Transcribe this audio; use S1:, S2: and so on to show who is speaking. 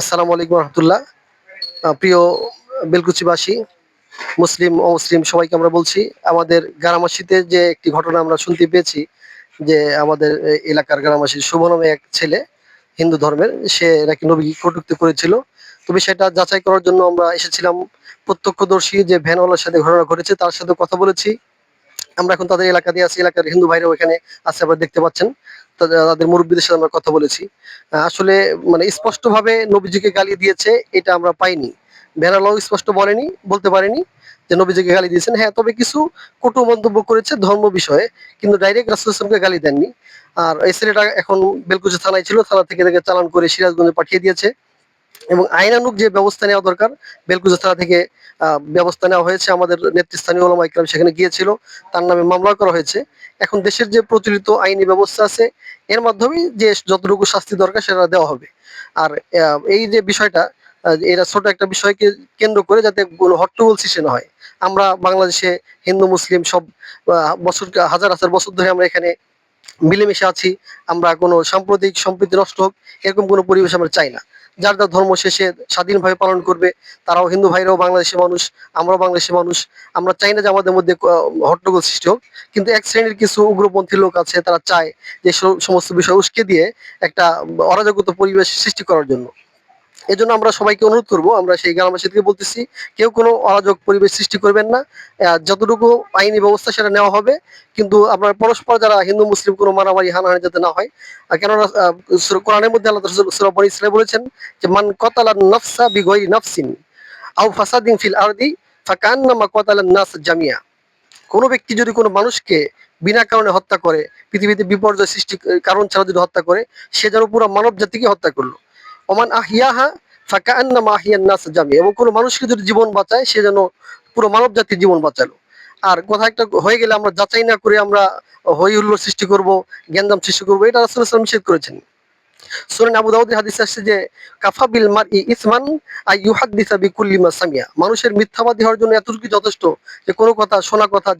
S1: আসসালামু আলাইকুম রহমতুল্লাহ। প্রিয় বেলকুচিবাসী, মুসলিম অমুসলিম সবাইকে আমরা বলছি, আমাদের গ্রামাসিতে যে একটি ঘটনা আমরা শুনতে পেয়েছি, যে আমাদের এলাকার গ্রামাসী শুভ নামে এক ছেলে, হিন্দু ধর্মের, সে নাকি নবী কটুক্তি করেছিল। তবে সেটা যাচাই করার জন্য আমরা এসেছিলাম প্রত্যক্ষদর্শী যে ভ্যানওয়ালার সাথে ঘটনা ঘটেছে, তার সাথে কথা বলেছি। আমরা এখন তাদের এলাকা দিয়ে আছি, এলাকার হিন্দু ভাইরাও এখানে আছে, আপনারা দেখতে পাচ্ছেন। তাদের মুরব্বীদের সাথে আমরা কথা বলেছি। আসলে মানে স্পষ্টভাবে নবীজিকে গালি দিয়েছে, এটা আমরা পাইনি। ভেড়ালাও স্পষ্ট বলেনি, বলতে পারেনি যে নবীজিকে গালি দিয়েছেন। হ্যাঁ তবে কিছু কটু মন্তব্য করেছে ধর্ম বিষয়ে, কিন্তু ডাইরেক্ট রাসুলকে গালি দেননি। আর এই ছেলেটা এখন বেলকুচি থানায় ছিল, থানা থেকে তাকে চালান করে সিরাজগঞ্জে পাঠিয়ে দিয়েছে। এবং আইনানুগ যে ব্যবস্থা নেওয়া দরকার, বেলকুচি থানা থেকে ব্যবস্থা নেওয়া হয়েছে আমাদের নেতৃস্থানীয় ওলামা ইকরাম, সেখানে গিয়েছিল। তার নামে মামলা করা হয়েছে। এখন দেশের যে প্রচলিত আইনি ব্যবস্থা আছে, এর মাধ্যমে যে যতটুকু শাস্তি দরকার সেটা দেওয়া হবে। আর এই যে বিষয়টা এরা ছোট একটা বিষয়কে কেন্দ্র করে যাতে হট্টগোল সৃষ্টি না হয়। আমরা বাংলাদেশে হিন্দু, মুসলিম সব বছর হাজার হাজার বছর ধরে আমরা এখানে মিলেমিশে আছি, আমরা কোনো সাম্প্রতিক সম্প্রীতি নষ্ট হোক, এরকম কোনো পরিবেশ আমরা চাই না। যার যার ধর্ম শেষে স্বাধীনভাবে পালন করবে, তারাও হিন্দু ভাইরাও বাংলাদেশের মানুষ, আমরাও বাংলাদেশের মানুষ। আমরা চাই না যে আমাদের মধ্যে হট্টগোল সৃষ্টি হোক, কিন্তু এক শ্রেণির কিছু উগ্রপন্থী লোক আছে, তারা চায় যে সমস্ত বিষয় উস্কে দিয়ে একটা অরাজকতা পরিবেশ সৃষ্টি করার জন্য। এই জন্য আমরা সবাইকে অনুরোধ করব, আমরা সেই গ্রামবাসী থেকে বলতেছি, কেউ কোনো অরাজক পরিবেশ সৃষ্টি করবেন না। যতটুকু আইনি ব্যবস্থা সেটা নেওয়া হবে, কিন্তু আপনার পরস্পর যারা হিন্দু, মুসলিম কোনো মারামারি, হানাহানি যাতে না হয় কেননা কোরআনের মধ্যে আল্লাহ সুরা বনি ইসলাম বলেছেন যে, মান কতালা নফসা বিগয়রি নফসিন আও ফাসাদিন ফিল আরদি ফাকান্নামা কতালান নাস জামিয়া। কোনো ব্যক্তি যদি কোনো মানুষকে বিনা কারণে হত্যা করে, পৃথিবীতে বিপর্যয় সৃষ্টি, কারণ ছাড়া যদি হত্যা করে, সে যেন পুরো মানব জাতিকে হত্যা করল। ওমান আহিয়াহা ফাঁকা আন্না মাহিয়ান নাস জামি। এবং কোনো মানুষকে যদি জীবন বাঁচায়, সে যেন পুরো মানব জাতির জীবন বাঁচালো। আর কথা একটা হয়ে গেলে আমরা যাচাই না করে আমরা হই হুল্লোড় সৃষ্টি করব জ্ঞানদাম সৃষ্টি করব, এটা রাসূল নিষেধ করেছেন। সুরেন আবু হাদিসে আসছে যে, কাফা বিল মার ই ইসমান আই সামিয়া। মানুষের মিথ্যাবাদী হওয়ার জন্য এতটুকু যথেষ্ট যে কোনো কথা, শোনা কথা